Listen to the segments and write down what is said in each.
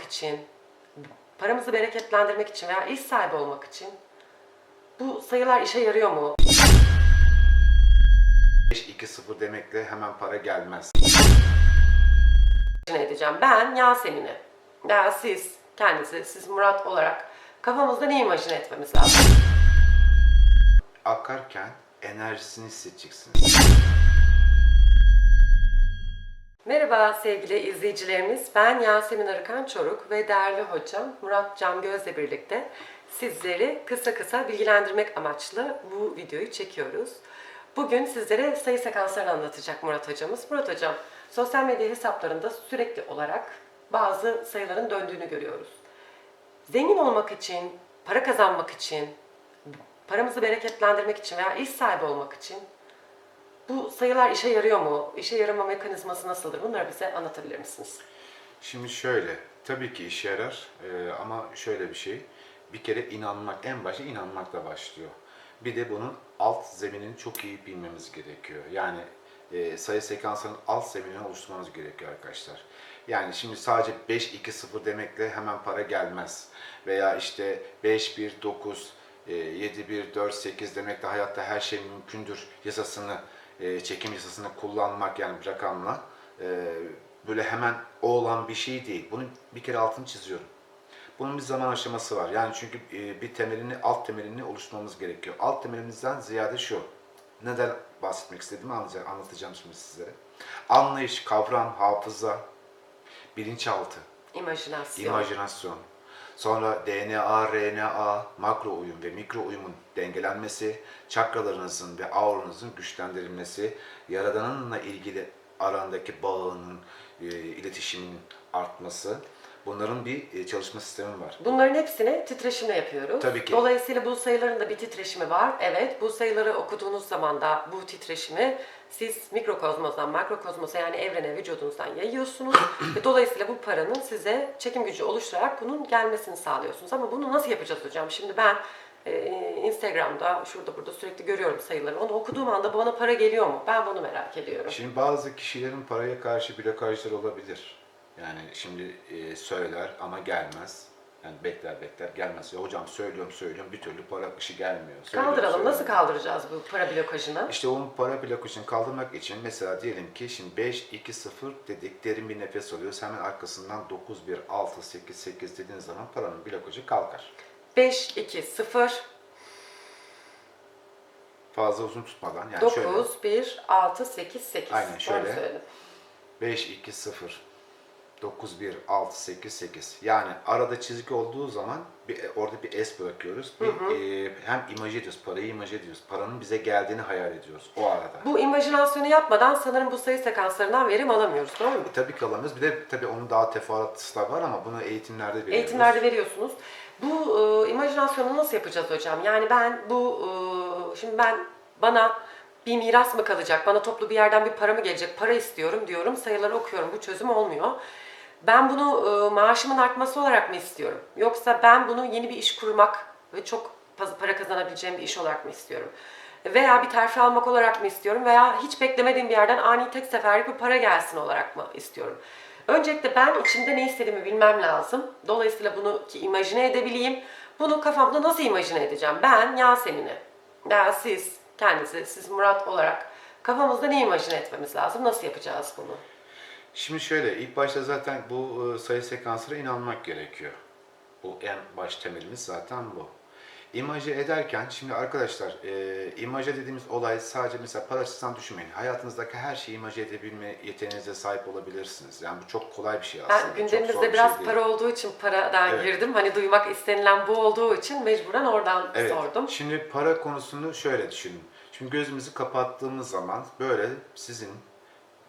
için, paramızı bereketlendirmek için veya iş sahibi olmak için bu sayılar işe yarıyor mu? 5-2-0 demekle hemen para gelmez. imajine edeceğim. Ben Yasemin'i veya siz kendinizi, siz Murat olarak kafamızda ne imajine etmemiz lazım? Akarken enerjisini hissedeceksiniz. Merhaba sevgili izleyicilerimiz. Ben Yasemin Arıkan Çoruk ve değerli hocam Murat Can Göz'le birlikte sizleri kısa kısa bilgilendirmek amaçlı bu videoyu çekiyoruz. Bugün sizlere sayı sekanslarını anlatacak Murat hocamız. Murat hocam, sosyal medya hesaplarında sürekli olarak bazı sayıların döndüğünü görüyoruz. Zengin olmak için, para kazanmak için, paramızı bereketlendirmek için veya iş sahibi olmak için bu sayılar işe yarıyor mu? İşe yarama mekanizması nasıldır? Bunları bize anlatabilir misiniz? Şimdi şöyle, tabii ki işe yarar Ee, ama şöyle bir şey. Bir kere inanmak, en başta inanmakla başlıyor. Bir de bunun alt zeminini çok iyi bilmemiz gerekiyor. Yani e, sayı sekansının alt zeminini oluşturmamız gerekiyor arkadaşlar. Yani şimdi sadece 5-2-0 demekle hemen para gelmez. Veya işte 5-1-9, e, 7-1-4-8 demekle hayatta her şey mümkündür yasasını, e, çekim yasasını kullanmak yani rakamla e, böyle hemen o olan bir şey değil. Bunu bir kere altını çiziyorum. Bunun bir zaman aşaması var. Yani çünkü e, bir temelini, alt temelini oluşturmamız gerekiyor. Alt temelimizden ziyade şu. Neden bahsetmek istediğimi anlatacağım, anlatacağım şimdi sizlere. Anlayış, kavram, hafıza, bilinçaltı, İmajinasyon. imajinasyon, sonra DNA, RNA, makro uyum ve mikro uyumun dengelenmesi, çakralarınızın ve auranızın güçlendirilmesi, yaradanınla ilgili arandaki bağının, e, iletişimin artması, bunların bir e, çalışma sistemi var. Bunların hepsini titreşimle yapıyoruz. Tabii ki. Dolayısıyla bu sayıların da bir titreşimi var. Evet, bu sayıları okuduğunuz zaman da bu titreşimi siz mikrokozmosdan makrokozmosa yani evrene, vücudunuzdan yayıyorsunuz. ve dolayısıyla bu paranın size çekim gücü oluşturarak bunun gelmesini sağlıyorsunuz. Ama bunu nasıl yapacağız hocam? Şimdi ben e, Instagram'da, şurada burada sürekli görüyorum sayıları. Onu okuduğum anda bana para geliyor mu? Ben bunu merak ediyorum. Şimdi bazı kişilerin paraya karşı blokajları olabilir. Yani şimdi e, söyler ama gelmez. Yani bekler bekler gelmez. Ya hocam söylüyorum söylüyorum bir türlü para akışı gelmiyor. Söylüyorum, Kaldıralım. Nasıl söylüyorum. kaldıracağız bu para blokajını? İşte onun para blokajını kaldırmak için mesela diyelim ki şimdi 5, 2, 0 dedik derin bir nefes alıyoruz. Hemen arkasından 9, 1, 6, 8, 8 dediğiniz zaman paranın blokajı kalkar. 5, 2, 0, Fazla uzun tutmadan yani şöyle 9, 1, 6, 8, 8. Aynen şöyle. Doğru söyledim. 5, 2, 0, 9, 1, 6, 8, 8. Yani arada çizgi olduğu zaman bir, orada bir S bırakıyoruz. Bir, e, hem imaj ediyoruz, parayı imaj ediyoruz. Paranın bize geldiğini hayal ediyoruz o arada. Bu imajinasyonu yapmadan sanırım bu sayı sekanslarından verim alamıyoruz. Doğru mu? E, tabii ki alamıyoruz. Bir de tabii onun daha teferruatlısı da var ama bunu eğitimlerde veriyoruz. Eğitimlerde veriyorsunuz. Bu e, imajinasyonu nasıl yapacağız hocam? Yani ben bu e, şimdi ben bana bir miras mı kalacak? Bana toplu bir yerden bir para mı gelecek? Para istiyorum diyorum. Sayıları okuyorum. Bu çözüm olmuyor. Ben bunu e, maaşımın artması olarak mı istiyorum? Yoksa ben bunu yeni bir iş kurmak ve çok para kazanabileceğim bir iş olarak mı istiyorum? Veya bir terfi almak olarak mı istiyorum? Veya hiç beklemediğim bir yerden ani tek seferlik bir para gelsin olarak mı istiyorum? Öncelikle ben içimde ne istediğimi bilmem lazım. Dolayısıyla bunu ki imajine edebileyim. Bunu kafamda nasıl imajine edeceğim? Ben Yasemin'i veya siz kendinizi, siz Murat olarak kafamızda ne imajine etmemiz lazım? Nasıl yapacağız bunu? Şimdi şöyle, ilk başta zaten bu e, sayı sekanslara inanmak gerekiyor. Bu en baş temelimiz zaten bu. İmajı ederken, şimdi arkadaşlar, e, imaja dediğimiz olay sadece mesela para açısından düşünmeyin. Hayatınızdaki her şeyi imaj edebilme yeteneğinize sahip olabilirsiniz. Yani bu çok kolay bir şey aslında. Ben gündemimizde bir biraz şey değil. para olduğu için paradan Evet. girdim. Hani duymak istenilen bu olduğu için mecburen oradan Evet. sordum. Şimdi para konusunu şöyle düşünün. Şimdi gözümüzü kapattığımız zaman böyle sizin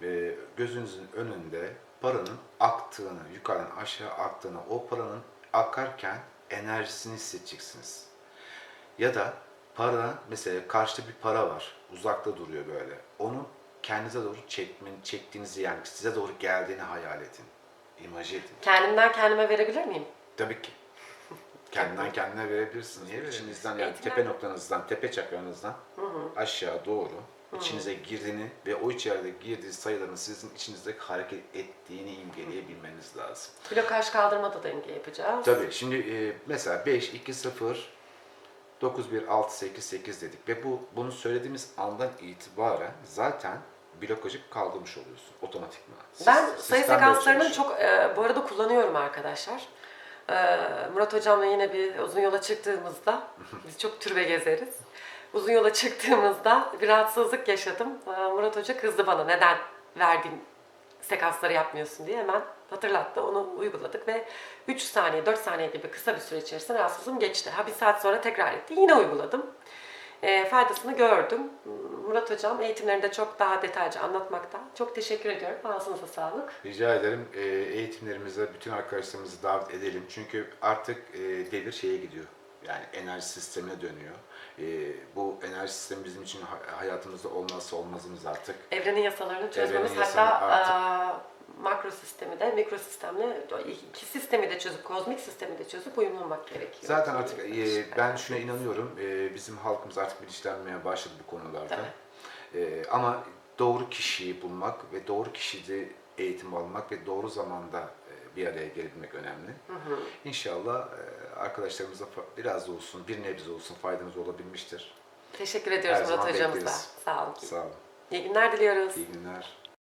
e, gözünüzün önünde paranın aktığını, yukarıdan aşağı aktığını, o paranın akarken enerjisini hissedeceksiniz. Ya da para, mesela karşıda bir para var, uzakta duruyor böyle. Onu kendinize doğru çekmen, çektiğinizi yani size doğru geldiğini hayal edin. İmaj edin. Kendimden kendime verebilir miyim? Tabii ki. Kendinden kendine verebilirsiniz. İçinizden yani tepe noktanızdan, tepe çakranızdan aşağı doğru içinize girdiğini ve o içeride girdiği sayıların sizin içinizde hareket ettiğini imgeleyebilmeniz lazım. Blokaj kaldırmada denge yapacağız. Tabii şimdi e, mesela 5, 2, 0, 9, 1, 6, 8, 8 dedik ve bu bunu söylediğimiz andan itibaren zaten blokajı kaldırmış oluyorsun otomatikman. Ben Sis- sayı sekanslarını çok e, bu arada kullanıyorum arkadaşlar. E, Murat hocamla yine bir uzun yola çıktığımızda biz çok türbe gezeriz. Uzun yola çıktığımızda bir rahatsızlık yaşadım. E, Murat hoca kızdı bana neden verdiğim sekansları yapmıyorsun diye hemen hatırlattı. Onu uyguladık ve 3 saniye 4 saniye gibi kısa bir süre içerisinde rahatsızlığım geçti. Ha bir saat sonra tekrar etti. Yine uyguladım. E, faydasını gördüm. Murat hocam eğitimlerinde çok daha detaylıca anlatmakta. Çok teşekkür ediyorum. Ağzınıza sağlık. Rica ederim e, eğitimlerimize bütün arkadaşlarımızı davet edelim. Çünkü artık e, devir şeye gidiyor. Yani enerji sistemine dönüyor. E, bu enerji sistemi bizim için ha- hayatımızda olmazsa olmazımız artık. Evrenin yasalarını çözmemiz Evrenin hatta yasalarını artık- aa, makro sistemi de mikro sistemle iki sistemi de çözüp kozmik sistemi de çözüp uyumlamak gerekiyor. Zaten artık e, ben şuna inanıyorum. e, bizim halkımız artık bilinçlenmeye başladı bu konularda. E, ama doğru kişiyi bulmak ve doğru kişide eğitim almak ve doğru zamanda bir araya gelebilmek önemli. İnşallah e, arkadaşlarımıza biraz da olsun, bir nebze olsun faydamız olabilmiştir. Teşekkür ediyoruz Murat hocamıza. Sağ olun. Sağ olun. İyi günler diliyoruz. İyi günler.